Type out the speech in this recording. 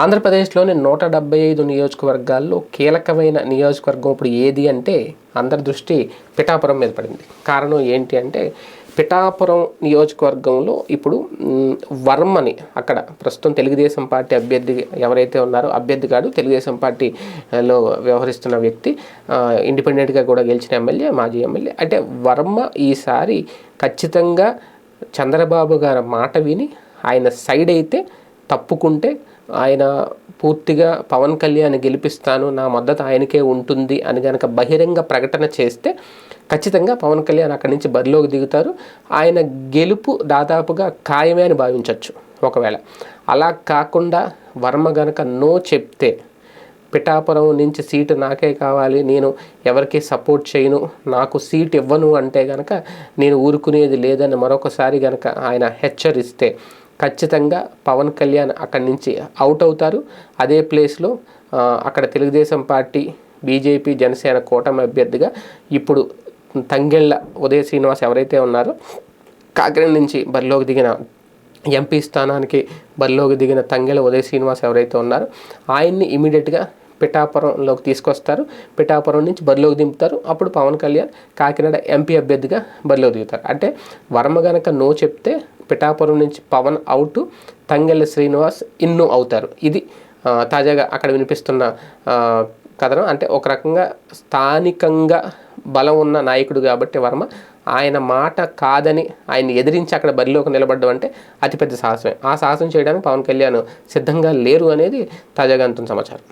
ఆంధ్రప్రదేశ్లోని నూట డెబ్బై ఐదు నియోజకవర్గాల్లో కీలకమైన నియోజకవర్గం ఇప్పుడు ఏది అంటే అందరి దృష్టి పిఠాపురం మీద పడింది. కారణం ఏంటి అంటే పిఠాపురం నియోజకవర్గంలో ఇప్పుడు వర్మని అక్కడ ప్రస్తుతం తెలుగుదేశం పార్టీ అభ్యర్థి ఎవరైతే ఉన్నారో అభ్యర్థి కాదు తెలుగుదేశం పార్టీలో వ్యవహరిస్తున్న వ్యక్తి ఇండిపెండెంట్గా కూడా గెలిచిన ఎమ్మెల్యే మాజీ ఎమ్మెల్యే. అంటే వర్మ ఈసారి ఖచ్చితంగా చంద్రబాబు గారి మాట విని ఆయన సైడ్ అయితే తప్పుకుంటే ఆయన పూర్తిగా పవన్ కళ్యాణ్ గెలిపిస్తాను నా మద్దతు ఆయనకే ఉంటుంది అని కనుక బహిరంగ ప్రకటన చేస్తే ఖచ్చితంగా పవన్ కళ్యాణ్ అక్కడి నుంచి బరిలోకి దిగుతారు. ఆయన గెలుపు దాదాపుగా ఖాయమే అని భావించవచ్చు ఒకవేళ. అలా కాకుండా వర్మ గనక నో చెప్తే పిఠాపురం నుంచి సీటు నాకే కావాలి నేను ఎవరికి సపోర్ట్ చేయను నాకు సీట్ ఇవ్వను అంటే గనక నేను ఊరుకునేది లేదని మరొకసారి గనక ఆయన హెచ్చరిస్తే ఖచ్చితంగా పవన్ కళ్యాణ్ అక్కడి నుంచి అవుట్ అవుతారు. అదే ప్లేస్లో అక్కడ తెలుగుదేశం పార్టీ బీజేపీ జనసేన కూటమి అభ్యర్థిగా ఇప్పుడు తంగెళ్ళ ఉదయ శ్రీనివాస్ ఎవరైతే ఉన్నారో కాకినాడ నుంచి బరిలోకి దిగిన ఎంపీ స్థానానికి బరిలోకి దిగిన తంగెళ్ళ ఉదయ శ్రీనివాస్ ఎవరైతే ఉన్నారో ఆయన్ని ఇమీడియట్గా పిఠాపురంలోకి తీసుకొస్తారు. పిఠాపురం నుంచి బరిలోకి దింపుతారు. అప్పుడు పవన్ కళ్యాణ్ కాకినాడ ఎంపీ అభ్యర్థిగా బరిలోకి దిగుతారు. అంటే వర్మ గనక నో చెప్తే పిఠాపురం నుంచి పవన్ అవుట్ తంగెళ్ళ శ్రీనివాస్ ఇన్ను అవుతారు. ఇది తాజాగా అక్కడ వినిపిస్తున్న కథనం. అంటే ఒక రకంగా స్థానికంగా బలం ఉన్న నాయకుడు కాబట్టి వర్మ ఆయన మాట కాదని ఆయన ఎదిరించి అక్కడ బరిలోకి నిలబడడం అంటే అతిపెద్ద సాహసమే. ఆ సాహసం చేయడానికి పవన్ కళ్యాణ్ సిద్ధంగా లేరు అనేది తాజాగా అంతున్న సమాచారం.